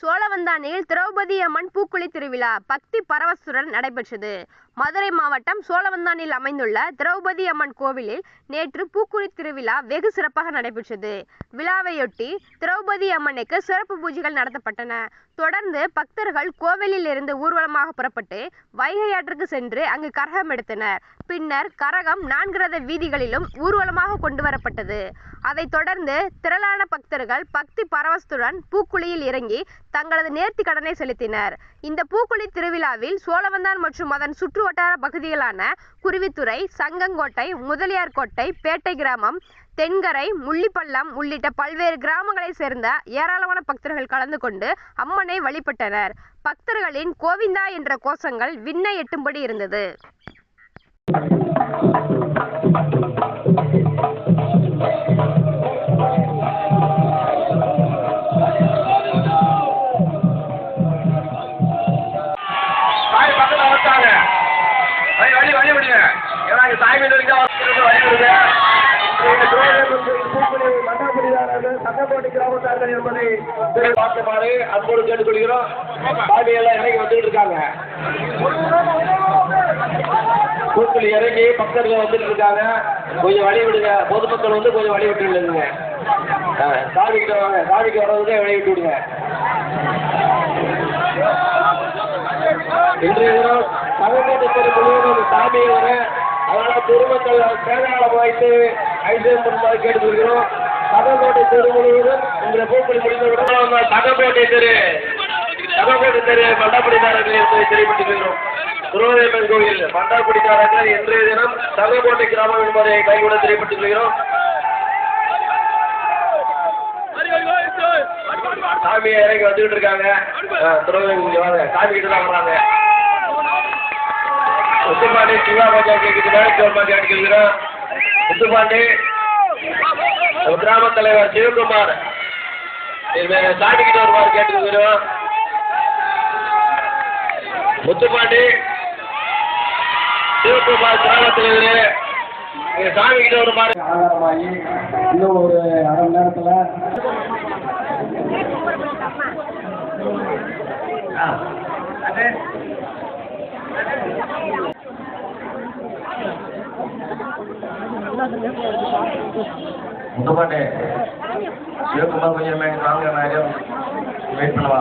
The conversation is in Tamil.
சோழவந்தானியில் திரௌபதி அம்மன் பூக்குழி திருவிழா பக்தி பரவசுடன் நடைபெற்றது. மதுரை மாவட்டம் சோழவந்தானில் அமைந்துள்ள திரௌபதி அம்மன் கோவிலில் நேற்று பூக்குழி திருவிழா வெகு சிறப்பாக நடைபெற்றது. விழாவையொட்டி திரௌபதி அம்மனுக்கு சிறப்பு பூஜைகள் நடத்தப்பட்டன. தொடர்ந்து பக்தர்கள் கோவிலில் இருந்து ஊர்வலமாக புறப்பட்டு வைகை ஆற்றுக்கு சென்று அங்கு கரகம் எடுத்தனர். பின்னர் கரகம் நான்கு ரத வீதிகளிலும் ஊர்வலமாக கொண்டு வரப்பட்டது. அதைத் தொடர்ந்து திரளான பக்தர்கள் பக்தி பரவசத்துடன் பூக்குழியில் இறங்கி தங்களது நேர்த்தி கடனை செலுத்தினர். இந்த பூக்குழி திருவிழாவில் சோழவந்தான் மற்றும் அதன் சுற்று வட்டார பகுதிகளான குருவித்துறை சங்கங்கோட்டை முதலியார்கோட்டை பேட்டை கிராமம் தென்கரை முள்ளிப்பள்ளம் உள்ளிட்ட பல்வேறு கிராமங்களைச் சேர்ந்த ஏராளமான பக்தர்கள் கலந்து கொண்டு அம்மனை வழிபட்டனர். பக்தர்களின் கோவிந்தா என்ற கோஷங்கள் விண்ணை எட்டும்படி இருந்தது. ஏன்னா சாமி வரைக்கும் வழி விடுங்க சட்டக்கோட்டை கிராமத்தார்கள் என்பதை பார்க்குமாறு அன்போடு கேட்டுக்கொள்கிறோம். பாடி எல்லாம் இறங்கி வந்துட்டு இருக்காங்க. பூக்குழி இறங்கி பக்தர்கள் வந்துட்டு இருக்காங்க. கொஞ்சம் வழி விடுங்க. பொதுமக்கள் வந்து கொஞ்சம் வழி விட்டு விடுங்க. சாமிக்கு வாங்க. சாமிக்கு வர்றதுக்கு வழி விட்டு விடுங்க. இன்றைய தினம் தமிழ்நாட்டு தெரு வர அதனால பொதுமக்கள் பேராளம் வைத்து ஐசியம் பண்ணுமாறு கேட்டுக்கொள்கிறோம். தகக்கோட்டை தெரு முழுவதும் உங்களை பூப்படி முடிந்தவுடன் தகக்கோட்டை தெரு. தகக்கோட்டை தெரு மண்டபடிதாரர்கள் என்பதை தெரிவித்துக்கிறோம் கோயில் மண்டபடிதாரர்கள் இன்றைய தினம் தகக்கோட்டை கிராமம் என்பதை கைவிட தெரிவித்துக் கொள்கிறோம் சாமியை இறங்கி வந்துகிட்டு இருக்காங்க. திருவண்ணாமலை வாங்க. சாமி கிட்ட தான் வர்றாங்க. முத்துப்பாண்டி சிவா பஞ்சாயத்து கேட்குது வேலைக்கு கேட்டுக்கிறோம் முத்துப்பாண்டி. நம்ம கிராம தலைவர் சிவகுமார். இது சாமி கிட்ட வருமாறு கேட்டுக்கிறோம் முத்துப்பாண்டி. சிவகுமார் கிராம தலைவர் சாமி கிட்ட வருமாறு ஆதாரமாகி இன்னும் ஒரு அரை மணி நேரத்தில் முத்துப்பாண்டி சிவகுமார் கொஞ்சம் வாங்க நான் வெயிட் பண்ணவா